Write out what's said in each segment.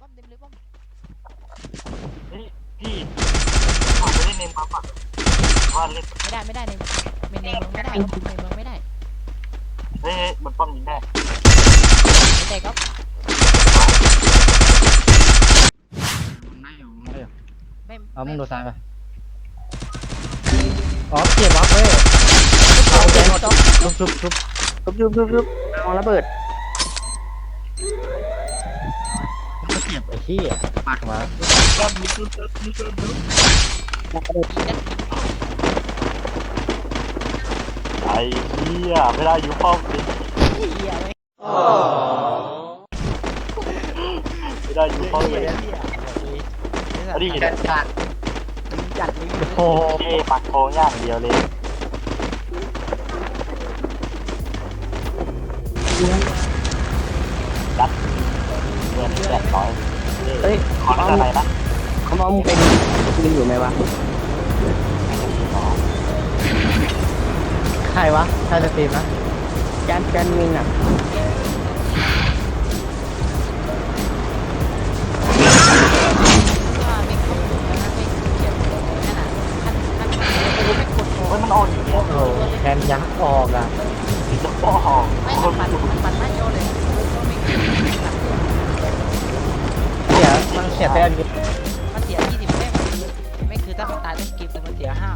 ป้อมเต็มเลยป้อมเฮ้ยพี่ผมไม่ได้เน้นปั๊บอะว่าเล่นไม่ได้ไม่ได้ในในในเมืองไม่ได้ในเมืองไม่ได้เฮ้ยเฮ้ยบนป้อมยิงได้ไม่ได้ก็ได้อยู่ได้อยู่ไม่เอามึงไดูซ้ายไปอ๋อเกียร์บล็อกเว้ยเอาเกียร์หมดชุบชุบชุบชุบชุบชุบชุบเอาระเบิดก็ เกียบไอ้ขี้อะปากมาไอ้เหี้ยไม่ได้อยู่ป้อมเลยเหี้ยเลยไม่ได้อยู่ป้อมเลยอันนี้จัดจัดจัดเลยโอ้โหเอ้ปักโคงอย่างเดียวเลยจัดเงินแปดร้อย เอ้ยขออะไรนะเขามองมึงเป็นมึงอยู่ไหมวะใครวะใครจะตีมนะจันจันมินอะว่าไม่กดนะไม่เขียนนั่นน่ะขั้นขั้นไม่กดโเฮ้ยมันออกอย่างเงี้ยโอ้โหแคนยักษ์ออกอะจะป้อไม่คมันนปั่นมันปั่นไม่โยเลย มันเสียแต้มเยอะมันเสียยี่สิบแต้มไม่คือถ้ามันตายต้นเกมแต่มันเสียห้า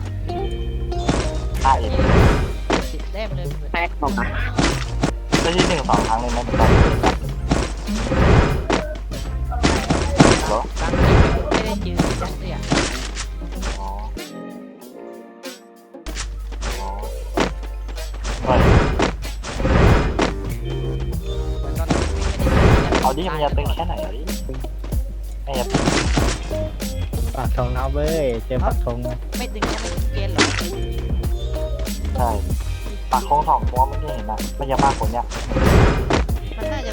ตายเองสิบแต้มเลยแม็กออกมาไม่ใช่หนึ่งสองครั้งเลยนะมันต้องเหรอบางทีไม่ได้ยืนจังเลยอะอ๋ออ๋อเฮ้ยเหมือนตอนนั้นไม่ได้ยืนเอาดิมันจะตึงแค่ไหนดิ ไอ้ยาตึงปากทองนะเว้ย เจอปากทองนะไม่ดึงก็ไม่ดึงเกณฑ์หรอใช่ปากโค้งสองตัวไม่ได้เห็นนะไม่ใช่ปากคนเนี่ยมันน่าจะ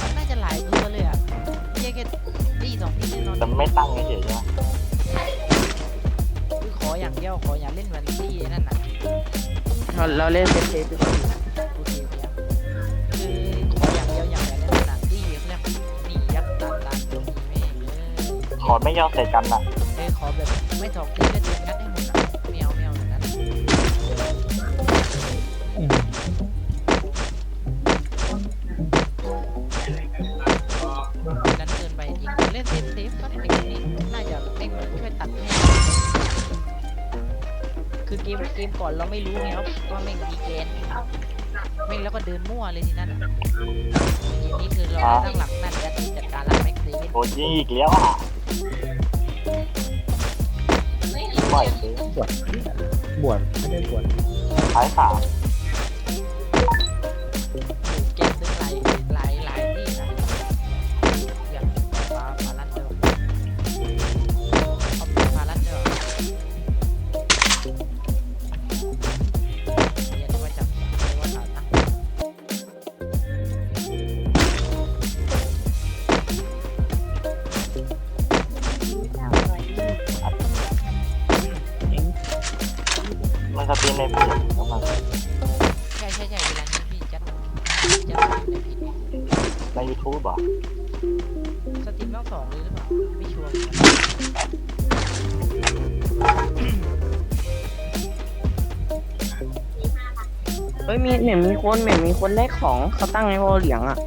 มันน่าจะหลายตัวเลยอะไม่ใช่แค่ตีสองตีแน่นอนแต่ไม่ตั้งเฉยๆใช่ไหมคือขออย่างเดียวขออย่าเล่นวันที่นั่นน่ะเราเราเล่นเซฟเซฟดีกว่าโอเค ขอไม่ยอมใส่กันน่ะเออขอแบบไม่ถอกที่ก็เดินงัดให้หมดอะแมวแมวอย่างนั้นนั้นเกินไปจริงเล่นเซฟเซฟก็ได้เป็นนี้น่าจะเล่นมันช่วยตัดให้คือเกมเกมก่อนเราไม่รู้ไงว่าว่าไม่งมีเกณฑ์ไม่งแล้วก็เดินมั่วเลยทีนั้นเกมนี้คือเราตั้งหลักนั่นกันที่จัดการแล้วแม็กซ์เซเว่นโอ้ยอีกแล้วอะ ปล่อยสิบวชบวชไม่ได้บวชท้ายสาม เฮ้ยมีเหมือนมีคนเหมือนมีคนได้ของเขาตั้งในวอลเหลียงอะ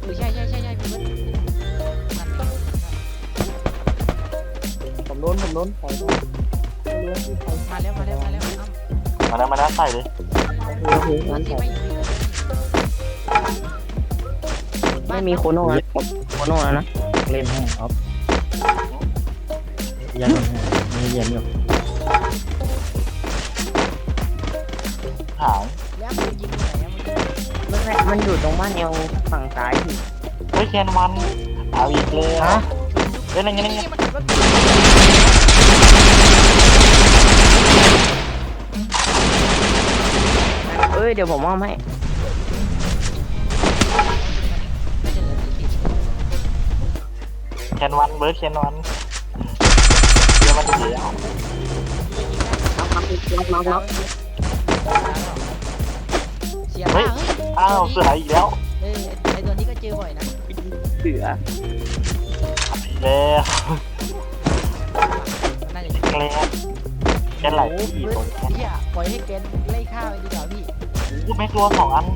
เออใช่ใช่ใช่ใช่พี่เบิร์ดนั่นเองผมโดนผมโดนใส่ด้วยไม่รู้ว่าที่ใครมาแล้วมาแล้วมาแล้วอ้ำมาแล้วมาแล้วใส่เลยโอเคงั้นที่ใส่ไม่อยู่ไม่มีโคโน่แล้วโคโน่แล้วนะเล่นให้ออฟยันมีเย็นอยู่หาง แล้วมันยิงไหนอะมันยิงไม่ไม่มันอยู่ตรงบ้านเอวฝั่งซ้ายพี่เฮ้ยเคนวันเอาอีกเลยฮะเฮ้ยอะไรเงี้ยนี่นี่มันถือว่าเอ้ยเดี๋ยวผมมอบให้ไม่จะเหลือสี่สิบเคนวันเบิร์ดเคนวันเดี๋ยวมันเสียน็อกน็อกน็อกน็อกเสียบ้าเฮ้ยอ้าวเสืออีกแล้วเออไอตัวนี้ก็เจอบ่อยนะเสือแล้วมันน่าจะอยู่แกล้งแกล้งหลายโอ้โหที่เพื่ตอรนงเนี้ยเฮียปล่อยให้แกนไล่ฆ่าไปดีกว่าพี่กูไม่กลัวสองอัน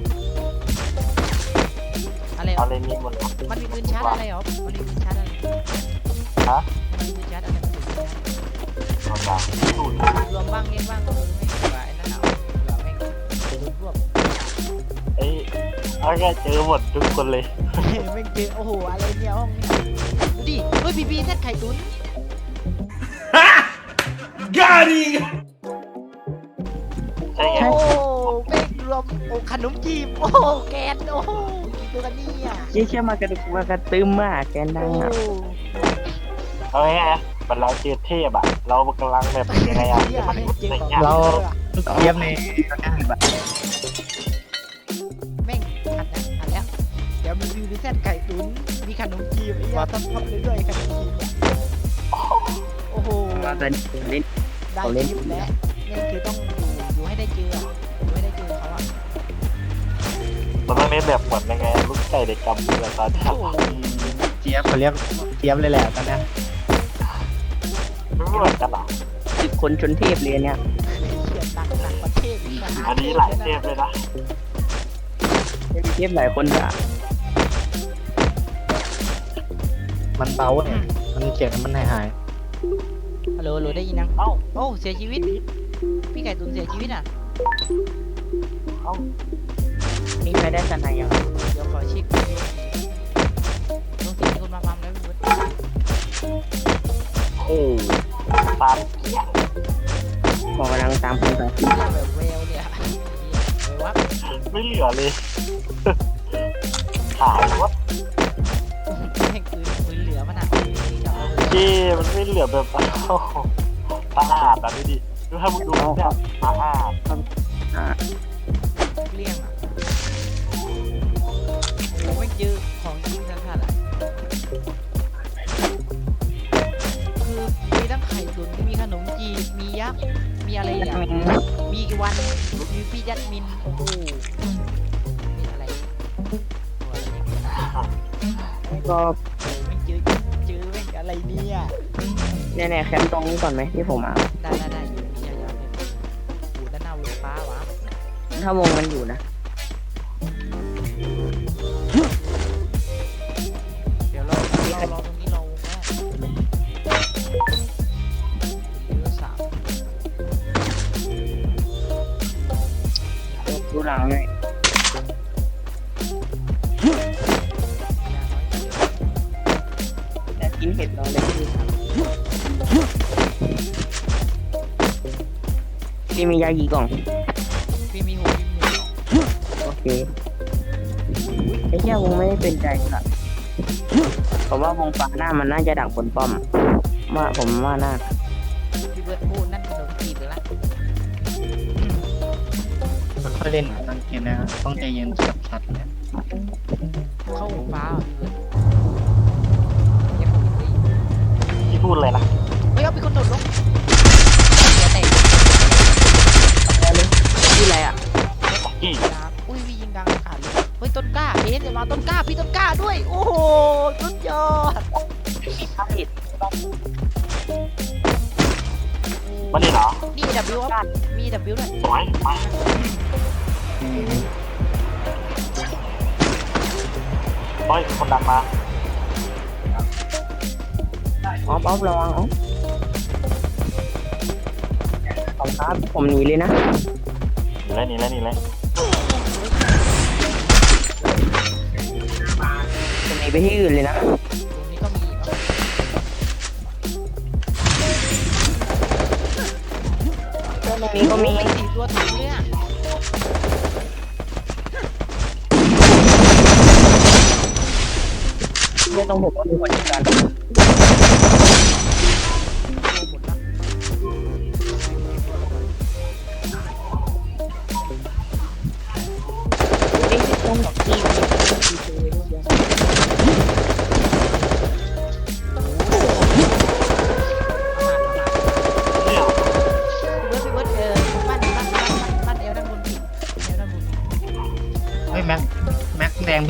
อะไรเหรเอาอเลยนี่หมดเลยมันมีปืนชาร์จอะไรเหรอมันมีปืนชาร์จอะไรฮะมันมีปืนชาร์จอะไรมันมีปืนชาร์จเอาอย่างสูตรรวมบ้างเงี้ยบ้างก็ไม่ไม่ถือว่าไอ้นั่นเอาเผื่อแม่งรวบ ไอ้เอาแค่เจอหมดทุกคนเลยแม่งเจอโอ้โหอะไรเนี่ยห้องเนี่ยดูดิเฮ้ยบีบีแซ่ไข่ตุ๋นใช่ไงโอ้แม่งรวมโอ้ขนมจีบโอ้แกนโอ้กี่ตัวกันเนี่ยเชี่ยเชี่ยมากระดึกมากระตึมมากแกนดัโอ้งอะเอาไงอะมันเราเจอเทพอะเรากำลังแบบยังไงอะเหี้ยมันแม่งเจอของเราเยอะอะเทียบใมจีบไอ้เหี้ยต้องทำเรื่อยๆขนมจีบเนี่ยโอ้โหมาตอนเล่นได้เขาเล่นคลิปแล้วนี่คือต้องอยู่อยู่ให้ได้เจออะอยู่ให้ได้เจอเขาอะมันต้องเล่นแบบเหมือนยังไงลูกไก่เด็กกำเรือตอนเช้าโอ้โหเจี๊ยบเขาเรียกเจี๊ยบเลยแหละตอนเนี้ยไม่เหมือนกันเหรอสิบคนชนเทพเลยเนี่ยเขียนหนักหนักประเทศอีกะอันนี้หลายเทพเลยนะมีเทพหลายคนอะ มันเบาเนี่ยมันเจ็บมันหายหายฮัลโหลฮัลโหลได้ยินยังเอ้าโอ้เสียชีวิต พี่ไก่ตุนเสียชีวิตอะนี่ใครได้สนายยังเดี๋ยวขอเช็คลงเสียงมีคนมาปั๊มแล้วพี่เบิร์ดโอ้ตามเกี้ยมองกำลังตามคนไปเรียกแบบเวลเนี่ยเหี้ยเวลวับไม่เหลือเลยหายวัด จับเอาเลยเจ้มันไม่เหลือแบบโอ้โหสะอาดนะดูดิดูถ้ามึงดูเนี่ยสะอาดอ่าเกลี้ยงอะโอ้โหไม่งเจอของจริงสัสๆอะคือมีทั้งไข่ตุ๋นมีขนมจีบมียักษ์มีอะไรอย่างมีกี่วันมีพี่ยัดมินโอ้โหมีอะไรตัวอะไรเนี่ยก็ อแม่งอะไรเนี่ยเนี่ยเนี่ยแคมป์ตรงนี้ก่อนไหมที่ผมอะได้ได้ได้อยู่มียายาเป็นอยู่ด้านหน้าวงฟ้าวะถ้าวงมันอยู่นะเดี๋ยวเราเรารอตรงนี้รอวงแรกเรือสามดูหลังหน่อย พี่มียากี่กล่อง พี่มีหกพี่มีหนึ่งโอเค ไอ้เชี่ยวงไม่ได้เป็นใจละผมว่าวงฟ้าหน้ามันน่าจะดักบนป้อมว่าผมว่าน่าพี่เบิร์ดพูดนั่นขนมจีบเลยละมันค่อยเล่นตอนเกมเนะต้องใจเย็นสัดๆเนี่ยเข้าวงฟ้าอะพี่เบิร์ดเก็บผมดีที่พูดเลยนะเฮ้ยเอาไปคนโดดลง ที่อะไรอะกี่น้ำอุ้ยพี่ยิงดังขาดเลยเฮ้ยต้นกล้าเอ๊ะเดี๋ยวมาต้นกล้าพี่ต้นกล้าด้วย โอ้โหสุดยอดผิดมันนี่เหรอ นี่ W ครับมี W ด้วยสวยมาเฮ้ยมีคนดังมาออฟออฟระวังออฟขอบครับผมหนีเลยนะห นีเลยหนีเลยหนีเลยผมหนีไปที่อื่นเลยนะ ตรงนี้ก็มีอีกครับตรงนี้ก็มีโอ้โหเป็นสี่ตัวถึงเนี่ยไม่ต้องผมว่ามีคนจัดการตัว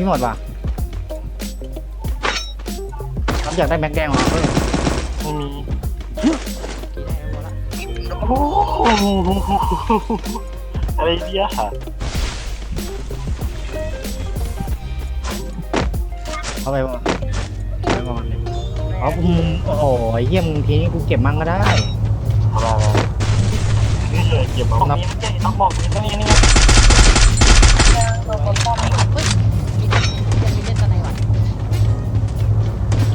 พี่หมดว่ะมันอยากได้แม็กแดงเหรอเออไม่มีกี่ได้แล้วละโอ้โหอะไรเนี่ยเอาไปบอกไปบอกเลยอ๋อมึงโอ้โหไอ้เหี้ยมึงทีนี้กูเก็บมั่งก็ได้อะไรนี่เลยเก็บมาตรงนี้ไม่ใช่ต้องบอกตรงนี้นี่เฮ้ย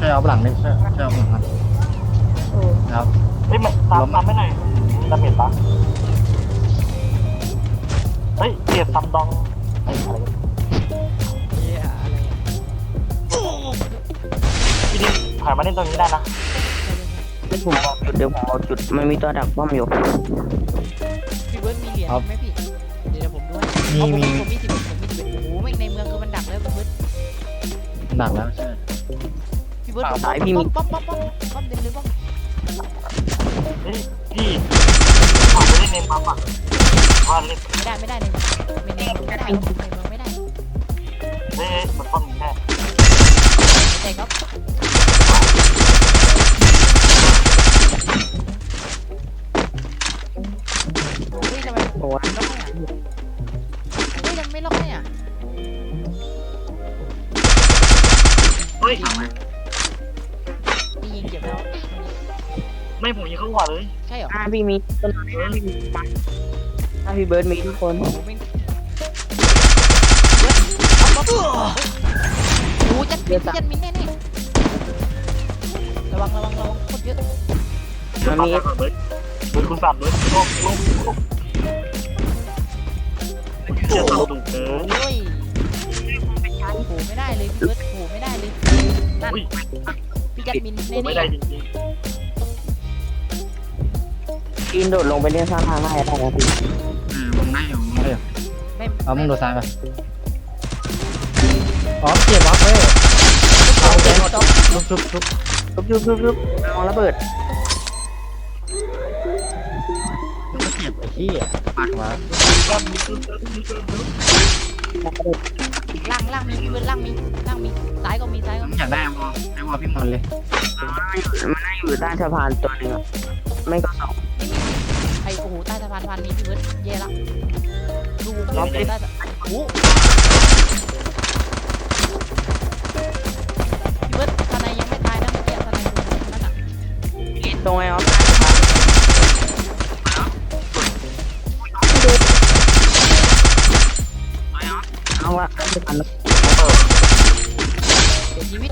วยเอาหลังนี่ช่วยช่วยเอาหลังมันครับ เฮ้ยมันตามตามไม่หน่อยตามเห็นปะเฮ้ยเกียบตำดองเฮ้ยอะไรเหี้ยอะไรอะพี่ดิถ่ายมาเล่นตรงนี้ได้นะเดี๋ยวผมบอกจุดเดี๋ยวผมบอกจุดมันมีตัวดักป้อมอยู่พี่เบิร์ดมีเหรียญไหมพี่ เดี๋ยวผมด้วยมีเอาผมมีมีผมมีสิบผมมีสิบโอ้โหไม่งในเมืองคือมันดักแล้วพี่เบิร์ดหนักแล้วใช่พี่เบิร์ดป๊อปป๊อปป๊อปป๊อปป๊อปเดินเลยป๊อปเฮ้ยพี่ถ่ายไปเล่นในปั๊มอะว่าเล่นไม่ได้ไม่ได้ในไม่ในเมืองไม่ได้ในเมืองไม่ได้เฮ้ยมันต้องมีแน่ไม่ได้ครับเฮ้ยทำไมโอ้ยล็อกให้อะเฮ้ยทำไมไม่ล็อกให้อะเฮ้ย ไม่ผมยิงเข้าหัวเลยใช่เหรอหน้าพี่มีต้นไม้หน้าพี่มีปะหน้าพี่เบิร์ดมีทุกคนโอ้โหแม่งเอาป๊อปโอ้โหจัดมินจัดมินแน่แน่ระวังระวังระวังโคตรเยอะมันมีเบิร์ดเบิร์ดคุณสั่นเบิร์ดโลกโลกโลกเจียสั่นดุเกินโอ้ยโอ้โหไม่ได้เลยพี่เบิร์ดโอ้โหไม่ได้เลยนั่นอุ้ยพี่จัดมินผมแน่ไม่แน่ได้จริง กินโดดลงไปเล่นสร้างทางได้ได้นะพี่อืมมึงได้อยู่มึงได้อยู่ไม่เอามึงโดดซ้ายไปอ๋อเก็บวะเว้ยเอาเจ็บหมดชุบชุบชุบชุบชุบชุบชุบเอาระเบิดมึงก็เก็บไอ้ที่ปากมาล่างล่างมีพี่เบิร์ดล่างมีล่างมีซ้ายก็มีซ้ายก็มมีอยากได้วอไอ้วอพี่มอนเลย มันน่าอยู่ใต้สะพานตัวหนึ่งอะไม่ก็สอง พานพานมีพี่เบิร์ดเย่ละดูวงล้อมใต้สะโอ้โหพี่เบิร์ดทนายยังไม่ตายนะเมื่อกี้ทนายดูนั่นน่ะกินตรงไอ้ออฟเอาละใต้สะพานเสียชีวิต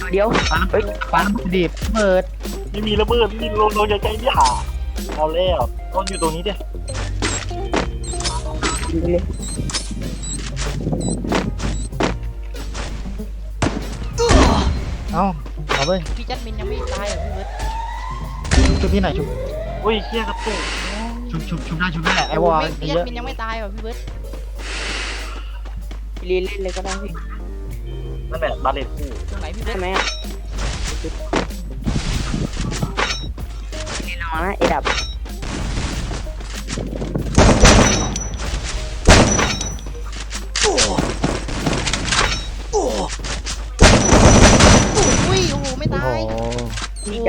ตัวเดียวปาเฮ้ยปาน้ำดีบเปิดไม่มีระเบิดไม่มีโลโลใจใจเนี่ยเอาแล้ว ต้องอยู่ตรงนี้ดิกินไปเลยเอ้าเอาไปพี่จัดมินยังไม่ตายเหรอพี่เบิร์ดชุบที่ไหนชุบอุ้ยเชี่ยกระตุกชุบชุบชุบได้ชุบได้ไอ้โอ้วโหอไม่พี่เยจัดอะมินยังไม่ตายเหรอพี่เบิร์ดรีเล่นเลยก็ได้พี่นั่นแหละบาเลตคู่ตรงไหนพี่เบิใช่ร์ดไหมอะรีลองนะเอดับ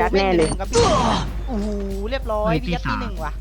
ยโหมียัดแน่เลย โอ้โหแม่งหนึ่งกับพี่โอ้โหเรียบร้อยเฮ้ยพี่ยัดที่ที่สามหนึ่งว่ะ